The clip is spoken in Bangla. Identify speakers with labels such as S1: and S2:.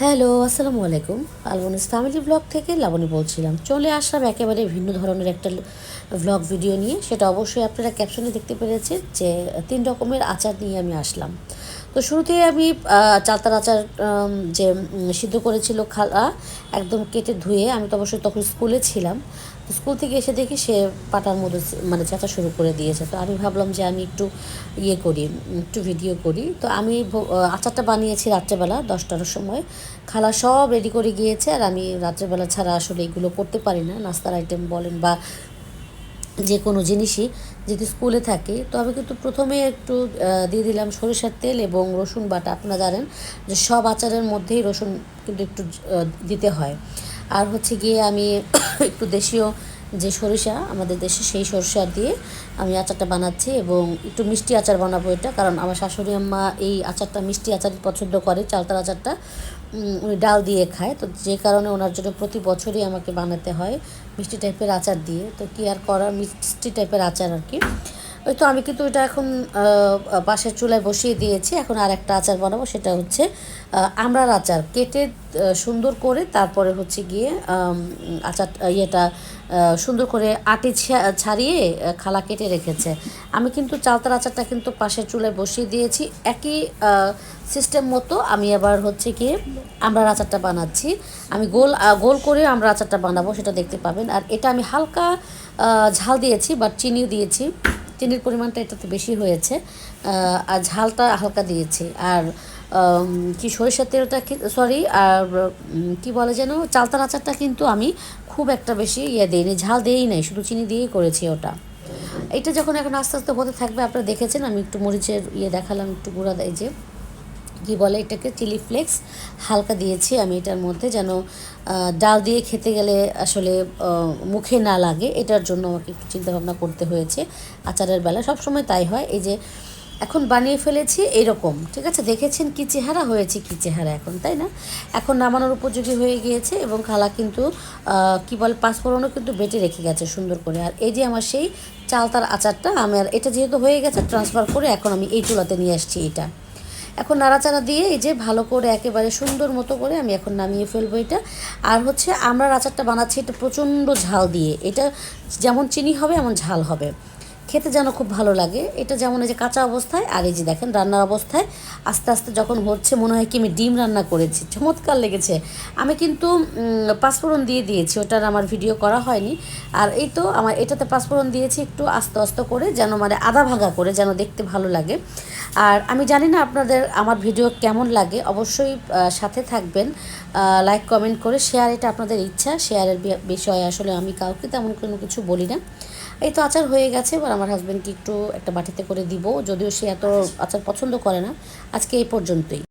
S1: হ্যালো, আসসালামু আলাইকুম। আলমনিস ফ্যামিলি ব্লগ থেকে লাবণী বলছিলাম। চলে আসলাম একেবারে ভিন্ন ধরনের একটা ব্লগ ভিডিও নিয়ে। সেটা অবশ্যই আপনারা ক্যাপশনে দেখতে পেরেছেন যে তিন রকমের আচার নিয়ে আমি আসলাম। তো শুরুতেই আমি চালতার আচার যে সিদ্ধ করেছিল খালা, একদম কেটে ধুয়ে আমি তো অবশ্যই তখন স্কুলে ছিলাম। স্কুল থেকে এসে দেখি সে পাটার মধ্যে মানে চেঁচা শুরু করে দিয়েছে। তো আমি ভাবলাম যে আমি একটু ইয়ে করি একটু ভিডিও করি। তো আমি আচারটা বানিয়েছি রাত্রেবেলা দশটার সময়। খালা সব রেডি করে গিয়েছে আর আমি রাত্রেবেলা ছাড়া আসলে এগুলো করতে পারি না। নাস্তার আইটেম বলেন বা যে কোনো জিনিসই যদি স্কুলে থাকে, তো আমি কিন্তু প্রথমে একটু দিয়ে দিলাম সরিষার তেল এবং রসুন বাটা। আপনারা জানেন যে সব আচারের মধ্যেই রসুন কিন্তু একটু দিতে হয়। আর হচ্ছে গিয়ে আমি একটু দেশীয় যে সরিষা আমাদের দেশে, সেই সরিষা দিয়ে আমি আচারটা বানাচ্ছি এবং একটু মিষ্টি আচার বানাবো এটা। কারণ আমার শাশুড়ি আম্মা এই আচারটা, মিষ্টি আচারই পছন্দ করে, চালতার আচারটা উনি ডাল দিয়ে খায়। তো যে কারণে ওনার জন্য প্রতি বছরই আমাকে বানাতে হয় মিষ্টি টাইপের আচার দিয়ে। তো কি আর করার? মিষ্টি টাইপের আচার আর কি। ওই তো আমি কিন্তু এটা এখন পাশের চুলায় বসিয়ে দিয়েছি। এখন আর একটা আচার বানাবো সেটা হচ্ছে আহ, আমড়ার আচার। কেটে সুন্দর করে তারপরে হচ্ছে গিয়ে আচার ইয়েটা সুন্দর করে আটি ছাড়িয়ে খালা কেটে রেখেছে। আমি কিন্তু চালতার আচারটা কিন্তু পাশের চুলায় বসিয়ে দিয়েছি। একই সিস্টেম মতো আমি আবার হচ্ছে গিয়ে আমড়ার আচারটা বানাচ্ছি। আমি গোল গোল করে আমরা আচারটা বানাবো সেটা দেখতে পাবেন। আর এটা আমি হালকা ঝাল দিয়েছি বাট চিনিও দিয়েছি। চিনির পরিমাণটা এটাতে বেশি হয়েছে আর ঝালটা হালকা দিয়েছি। আর কি সরিষার তেলটা সরি আর কি বলে যেন, চালতার আচারটা কিন্তু আমি খুব একটা বেশি ইয়ে দিইনি, ঝাল দিয়েই নাই, শুধু চিনি দিয়েই করেছি ওটা। এটা যখন এখন আস্তে আস্তে হতে থাকবে, আপনারা দেখেছেন, আমি একটু মরিচের ইয়ে দেখালাম, একটু গুঁড়া দেয় যে। কি বলে এটাকে চিলি ফ্লেক্স হালকা দিয়েছি আমি এটার মধ্যে যেন ডাল দিয়ে খেতে গেলে আসলে মুখে না লাগে, এটার জন্য আমাকে একটু চিন্তাভাবনা করতে হয়েছে, আচারের বেলা। সব সময় তাই হয়, এই যে এখন বানিয়ে ফেলেছি এরকম, ঠিক আছে? দেখেছেন কি চেহারা হয়েছে, কি চেহারা এখন, তাই না? এখন নামানোর উপযোগী হয়ে গিয়েছে এবং খালা কিন্তু কি বলে পাঁচফোড়নও কিন্তু বেটে রেখে গেছে সুন্দর করে। আর এই যে আমার সেই চালতার আচারটা, আমার এটা যেহেতু হয়ে গেছে ট্রান্সফার করে এখন আমি এই চুলাতে নিয়ে আসছি এটা। এখন নাড়াচাড়া দিয়ে এই যে ভালো করে একেবারে সুন্দর মতো করে আমি এখন নামিয়ে ফেলব এটা। আর হচ্ছে আমরা আচারটা বানাচ্ছি এটা প্রচণ্ড ঝাল দিয়ে। এটা যেমন চিনি হবে, এমন ঝাল হবে। খেতে যেন খুব ভালো লাগে। এটা যেমন এই যে কাঁচা অবস্থায়, আর এই যে দেখেন রান্নার অবস্থায়, আস্তে আস্তে যখন হচ্ছে মনে হয় কি আমি ডিম রান্না করেছি। চমৎকার লেগেছে। আমি কিন্তু পাঁচফোড়ন দিয়ে দিয়েছি, ওটার আমার ভিডিও করা হয়নি। আর এই তো আমার এটাতে পাঁচফোড়ন দিয়েছি একটু আস্তে আস্তে করে, যেন মানে আধা ভাগা করে যেন দেখতে ভালো লাগে। আর আমি জানি না আপনাদের আমার ভিডিও কেমন লাগে, অবশ্যই সাথে থাকবেন। লাইক কমেন্ট করে শেয়ার এটা আপনাদের ইচ্ছা। শেয়ারের বিষয়ে আসলে আমি কাউকে তেমন কোনো কিছু বলি না। এই তো আচার হয়ে গেছে, এবার আমার হাজব্যান্ডকে একটু একটা বাটিতে করে দিব, যদিও সে এত আচার পছন্দ করে না। আজকে এই পর্যন্তই।